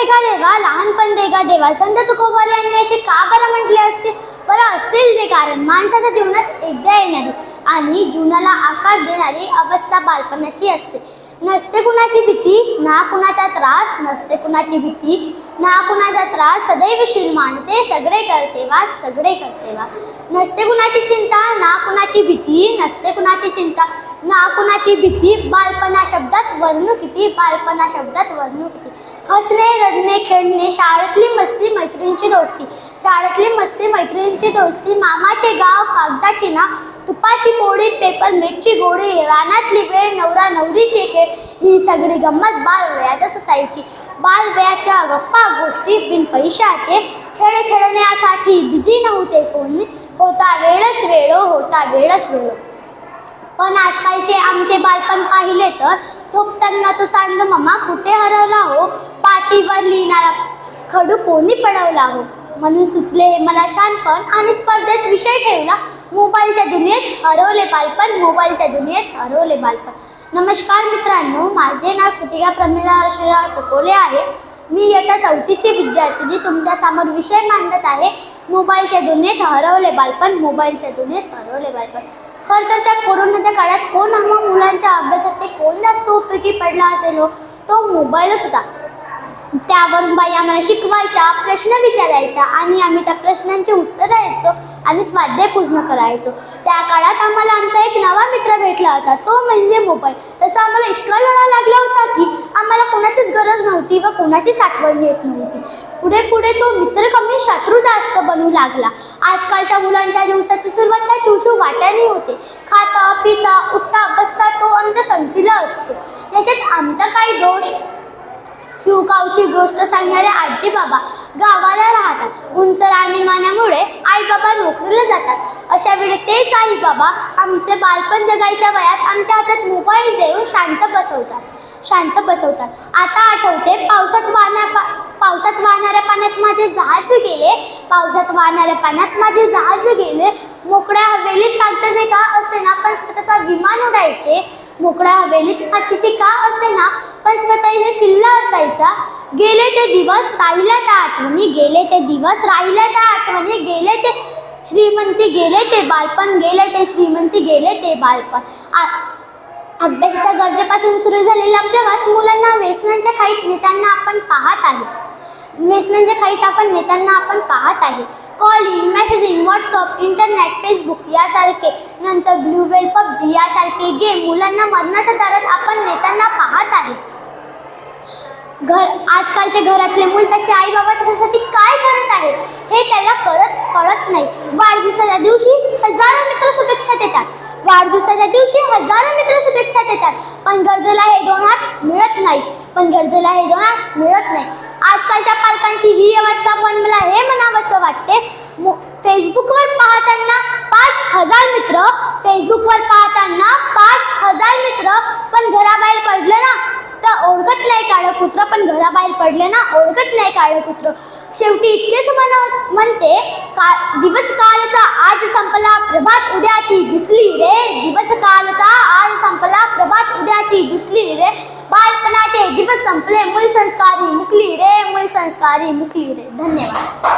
देगा देवा लहानपण देगा देवा. संत तुकोबार यांनी असे का बरं म्हटले असते? बरं असेल ते कारण माणसाच्या जीवनात एकदा येणारी आणि जीवनाला आकार देणारी अवस्था बालपणाची असते. नसते कुणाची भीती ना कुणाचा त्रास नसते कुणाची भीती ना कुणाचा त्रास सदैव शील मानते सगळे करते वा सगळे करते वा. नसते कुणाची चिंता ना कुणाची भीती नसते कुणाची चिंता. ना कुणाची भीती? बालपणा शब्दात वर्णू किती? बालपणा शब्दात वर्णू किती? हसणे रडणे खेळणे शाळेतली मस्ती मैत्रिणींची दोस्ती. शाळेतली मस्ती मैत्रिणींची दोस्ती. मामाचे गाव कागदाची ना तुपाची पोळी पेपर मेटची गोळी रानातली वेळ नवरा नवरीचे खेळ. ही सगळी गंमत बाल वयातच असायची बाल वयाच्या गप्पा गोष्टी बिन पैशाचे. खेळ खेळण्यासाठी बिझी नव्हते कोणी. होता वेळच वेळो होता वेळच वेळो. पण आजकालचे आमचे बालपण पाहिले तर झोपताना तो सांग मामा कुठे हरवला हो? पाठीवर लिहिणारा खडू कोणी पडवला हो? म्हणून सुचले हे मला शानपण आणि स्पर्धेत विषय ठेवला. मोबाईलच्या दुनियेत हरवले बालपण मोबाईलच्या दुनियेत हरवले बालपण. नमस्कार मित्रांनो माझे नाव कृतिका प्रमिला सकोले आहे. मी इयत्ता चौथीची विद्यार्थिनी. तुमच्यासमोर विषय मांडत आहे. मोबाईलच्या दुनियेत हरवले बालपण मोबाईलच्या दुनियेत हरवले बालपण. खरं तर त्या कोरोनाच्या काळात कोण आम्हा मुलांच्या अभ्यासात ते कोण जास्त उपयोगी पडला असेल हो? तो मोबाईलच होता. त्यावरून बाई आम्हाला शिकवायच्या प्रश्न विचारायच्या आणि आम्ही त्या प्रश्नांचे उत्तर द्यायचो आणि स्वाध्याय पूर्ण करायचो. त्या काळात आम्हाला आमचा एक नवा मित्र भेटला होता तो म्हणजे मोबाईल. तसा आम्हाला इतका लढा लागला होता की आम्हाला कोणाचीच गरज नव्हती व कोणाचीच आठवण येत नव्हती. पुढे पुढे तो मित्र कमी शत्रू जास्त बनू लागला. आजकालच्या मुलांच्या दिवसाची सुरुवात त्या चुचू वाट्याने होते. खाता पिता उठता बसता तो आमच्या संगतीला असतो. याच्यात आमचा काही दोष? चिवकावची गोष्ट सांगणारे आजी बाबा गावाला राहतात. उंच राहणीमानामुळे बाबा नोकरीला जातात. अशा वेळी तेच आई बाबा आमचे बालपण जगायच्या वयात आमच्या हातात मोबाईल देऊन शांत बसवतात. शांत बसवतात. आता आठवते पावसात वाहण्या पा पावसात वाहणाऱ्या पाण्यात माझे जहाज गेले. पावसात वाहणाऱ्या पाण्यात माझे जहाज गेले. मोकळ्या हवेलीत कागदाचे का असे ना पण स्वतःचा विमान उडायचे. मोकळ्या हवेलीत मातीचे का असे ना पण स्वतः किल्ला असायचा. गेले ते दिवस राहिल्या त्या आठवणी गेले ते दिवस राहिल्या त्या आठवणी गेले ते श्रीमंती गेले ते बालपण गेले ते श्रीमंती गेले ते बालपण. आ- अभ्यासाच्या गरजेपासून सुरू झालेला प्रवास मुलांना व्यसनांच्या खाईत नेताना आपण पाहत आहे. व्यसनांच्या खाईत आपण नेताना आपण पाहत आहे. Calling messaging WhatsApp internet Facebook यासारखे नंतर ब्लू वेल पबजी यासारखे गेम मुलांना मरणाच्या दारात आपण नेताना पाहत आहे. घर आजकालच्या घरातले मूल त्याचे आई बाबा त्याच्यासाठी काय करत आहे हे त्याला करत कळत नाही. वाढदिवसाच्या दिवशी हजारो मित्र शुभेच्छा देतात. वाढदिवसाच्या दिवशी हजारो मित्र शुभेच्छा देतात. पण गरजेला हे दोन हात मिळत नाही. पण गरजेला हे दोन हात मिळत नाही. आजकालच्या पालकांची ही अवस्था पण मला हे म्हणावंसं वाटते. मो- फेसबुकवर पाहताना पाच हजार मित्र फेसबुकवर पाहताना पाच हजार मित्र पण घराबाहेर पडलं ना तर ओळखत नाही काळं कुत्र बाहेर पडले ना ओळखत नाही काळं कुत्र शेवटी इतकेच म्हण म्हणते का दिवस कालचा आज संपला प्रभात उद्याची दिसली रे. दिवस कालचा आज संपला प्रभात उद्याची दिसली रे. बालपणाचे दिवस संपले मूल संस्कारी मुकली रे मूल संस्कारी मुकली रे. धन्यवाद.